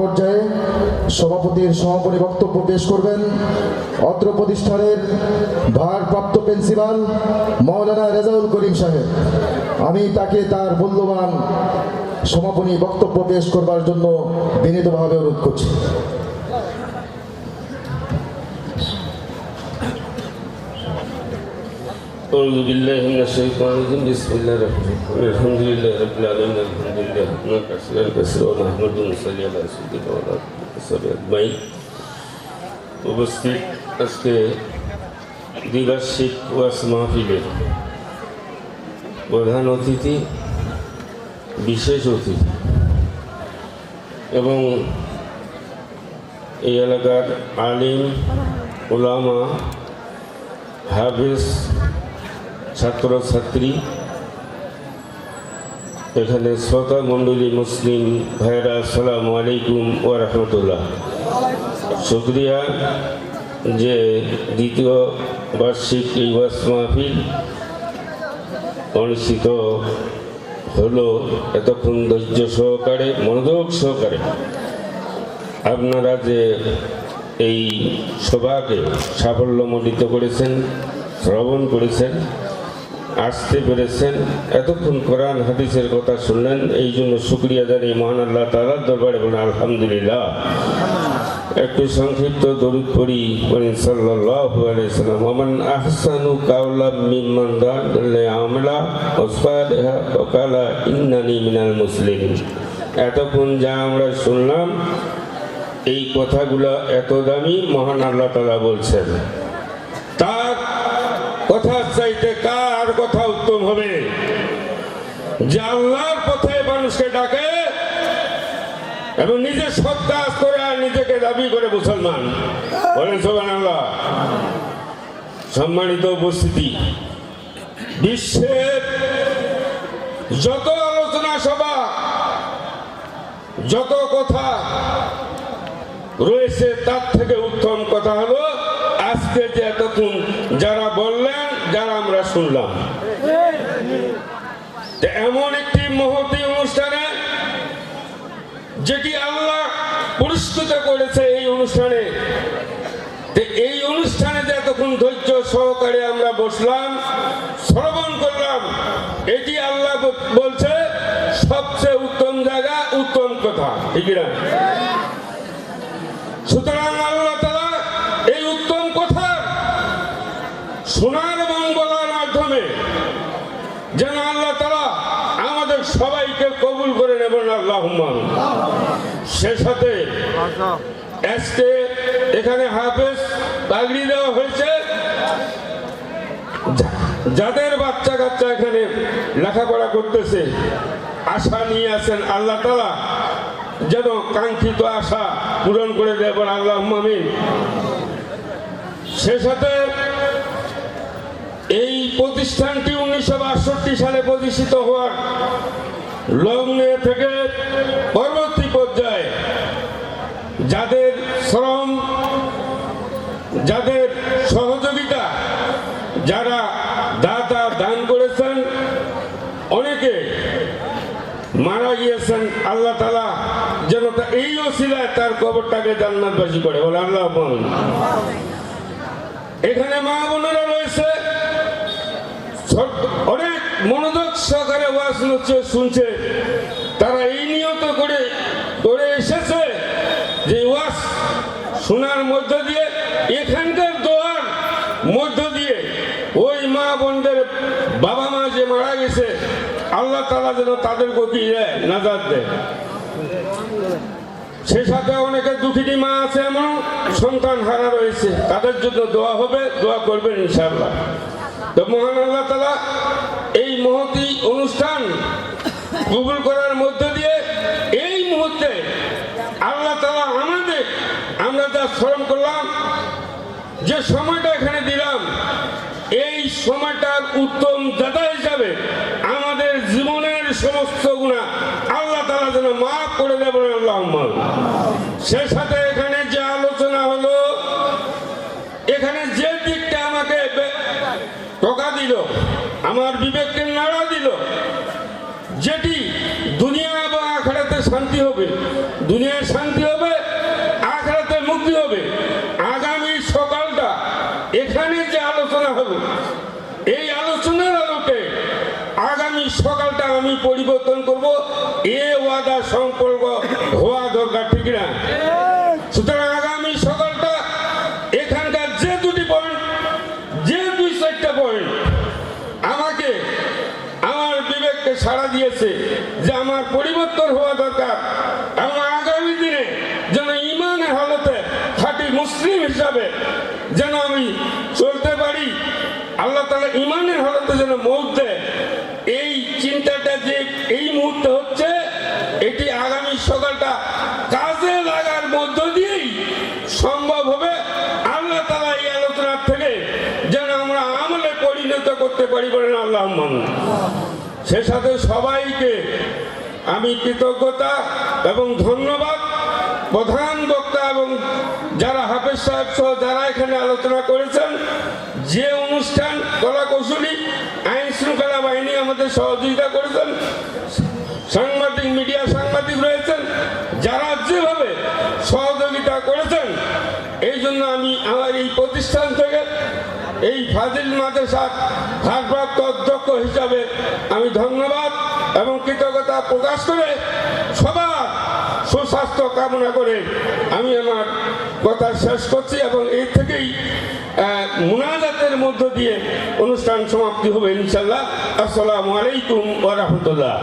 পর্যায়ে সভাপতির সমাপনী বক্তব্য পেশ করবেন অত্র প্রতিষ্ঠানের ভারপ্রাপ্ত প্রিন্সিপাল মৌলানা রেজাউল করিম সাহেব। আমি তাকে তার মূল্যবান সমাপনী বক্তব্য পেশ করবার জন্য বিনীতভাবে অনুরোধ করছি। أعوذ بالله من الشيطان الرجيم بسم الله الرحمن الرحيم الحمد لله رب العالمين الحمد لله حمدا كثيرا كثيرا ونحمده ونصلي على سيدنا وعلى آله وصحبه أجمعين উপস্থিত আজকে দ্বিবার্ষিক ওয়াস মাহফিলের প্রধান অতিথি বিশেষ অতিথি এবং এই এলাকার আলিম ওলামা হাফেজ ছাত্রছাত্রী, এখানে শ্রোতা মণ্ডলী মুসলিম ভাইরা আসসালামু আলাইকুম ও রহমতুল্লাহ। শুক্রিয়া যে দ্বিতীয় বার্ষিক এই ওয়াস মাহফিল অনুষ্ঠিত হলো এতক্ষণ ধৈর্য সহকারে, মনোযোগ সহকারে। আপনারা যে এই সভাকে সাফল্যমণ্ডিত করেছেন, শ্রবণ করেছেন আসতে পেরেছেন। এতক্ষণ কোরআন, হাদিসের কথা শুনলেন। এই জন্য শুক্রিয়া জানিয়ে মহান আল্লাহ তালার দরবারে বলেন, আলহামদুলিল্লাহ। একটু সংক্ষিপ্ত দরুদ পড়ি আলাইহি সাল্লাম ওমান আহসানু কাওলাম মিম্মান দাআ আমলা ওয়াসফালাহা ওয়া কালা ইন্নানি মিনাল মুসলিমিন। এতক্ষণ যা আমরা শুনলাম, এই কথাগুলো এত দামি, মহান আল্লাহ তালা বলছেন তার কথা চাইতে কার কথা উত্তম হবে। যে আল্লাহর পথে মানুষকে ডাকে এবং নিজে সৎ কাজ করে আর নিজেকে দাবি করে মুসলমান। বলেন সোহান আল্লাহ সম্মানিত উপস্থিতি বিশ্বের যত আলোচনা সভা, যত কথা রয়েছে, তার থেকে উত্তম কথা হলো যে এতক্ষণ যারা বললেন, যারা আমরা শুনলাম। এমন একটি মহতি অনুষ্ঠানে যেটি আল্লাহ পুরস্কৃত করেছে এই অনুষ্ঠানে এই অনুষ্ঠানে এতক্ষণ ধৈর্য সহকারে আমরা বসলাম, শ্রবণ করলাম, এটি আল্লাহ বলছে সবচেয়ে উত্তম জায়গা, উত্তম কথা সুতরাং আল্লাহ তালা এই উত্তম কথা শোনার এবং বলার মাধ্যমে যেন আল্লাহ তালা আমাদের সবাইকে কবুল করে নেবেন আল্লাহ সে সাথে আজকে এখানে হাফেজ পাগড়ি দেওয়া হয়েছে। যাদের বাচ্চা কাচ্চা এখানে লেখাপড়া করতেছে, আশা নিয়ে আছেন আল্লাহ তালা যেন কাঙ্ক্ষিত আশা পূরণ করে দেবেন আল্লাহ সে সাথে এই প্রতিষ্ঠানটি উনিশশো বাষট্টি সালে প্রতিষ্ঠিত হওয়ার লগ্নে থেকে পরবর্তী পর্যায়ে যাদের শ্রম, যাদের সহযোগিতা যারা দাতা দান করেছেন, অনেকে মারা গিয়েছেন, আল্লাহ তালা যেন তা এই অসিলায় তার কবরটাকে জান্নাতবাসী করে বলে আল্লাহ। এখানে মা বোনেরা রয়েছে অনেক মনোযোগ সহকারে ওয়াজ শুনছে। তারা এই নিয়ত করে করে এসেছে যে ওয়াজ শোনার মধ্য দিয়ে, এখানকার দোয়ার মধ্য দিয়ে ওই মা বোনদের বাবা মা যে মারা গেছে, আল্লাহ তালা যেন তাদেরকে কি দেয় নাজাদ দেয়। সে সাথে অনেকে দুঃখিনী মা আছে এমন সন্তান হারা রয়েছে। তাদের জন্য দোয়া হবে, দোয়া করবেন ইনশাআল্লাহ। তো মহান আল্লাহ তালা এই মহতি অনুষ্ঠান কবুল করার মধ্যে দিয়ে এই মুহূর্তে আল্লাহ তালা আমাদের, আমরা যা স্মরণ করলাম, যে সময়টা এখানে দিলাম, এই সময়টার উত্তম দাদা হিসাবে আমাদের জীবনের সমস্ত গুণা আল্লাহ তালা যেন মাফ করে দেবেন আল্লাহ। সে সাথে এখানে যে দিকটা আমাকে বে- টোকা দিল, আমার বিবেককে নাড়া দিল, যেটি দুনিয়া এবং আখড়াতে শান্তি হবে। দুনিয়ায় শান্তি হবে, আখড়াতে মুক্তি হবে। আগামী সকালটা এখানে যে আলোচনা হবে, এই আলোচনার আলোকে আগামী সকালটা আমি পরিবর্তন করব। এ ওয়াদা সম্পর্ক হওয়া দরকার, ঠিক না সুতরাং আগামী সকালটা এখানকার যে দুটি পয়েন্ট যে দুই চারটা পয়েন্ট আমাকে আমার বিবেককে সাড়া দিয়েছে যে আমার পরিবর্তন হওয়া দরকার। এবং আগামী দিনে যেন ইমানের হালতে খাঁটি মুসলিম হিসাবে যেন আমি চলতে পারি, আল্লাহ তালা ইমানের হালতে যেন মৌত এই চিন্তাটা যে এই মুহূর্তে হচ্ছে, এটি আগামী সকালটা কাজে লাগার মধ্য দিয়েই সম্ভব হবে। আল্লাহ তালা এই আলোচনার থেকে যেন আমরা আমলে পরিণত করতে পারি বলেন আল্লাহ সে সাথে সবাইকে আমি কৃতজ্ঞতা এবং ধন্যবাদ প্রধান বক্তা এবং যারা হাফেজ সাহেব সহ যারা এখানে আলোচনা করেছেন, যে অনুষ্ঠান কলা কৌশলী আইন শৃঙ্খলা বাহিনী আমাদের সহযোগিতা করেছেন, সাংবাদিক, মিডিয়া সাংবাদিক রয়েছেন, যারা যেভাবে সহযোগিতা করেছেন, এই জন্য আমি আমার এই প্রতিষ্ঠান থেকে এই ফাজিল মাদ্রাসার ভারপ্রাপ্ত অধ্যক্ষ হিসাবে আমি ধন্যবাদ। এবং কৃতজ্ঞতা প্রকাশ করে সবার সুস্বাস্থ্য কামনা করে আমি আমার কথা শেষ করছি এবং এর থেকেই মুনাজাতের মধ্য দিয়ে অনুষ্ঠান সমাপ্তি হবে ইনশাল্লাহ আসসালামু আলাইকুম ওয়া রাহমাতুল্লাহ।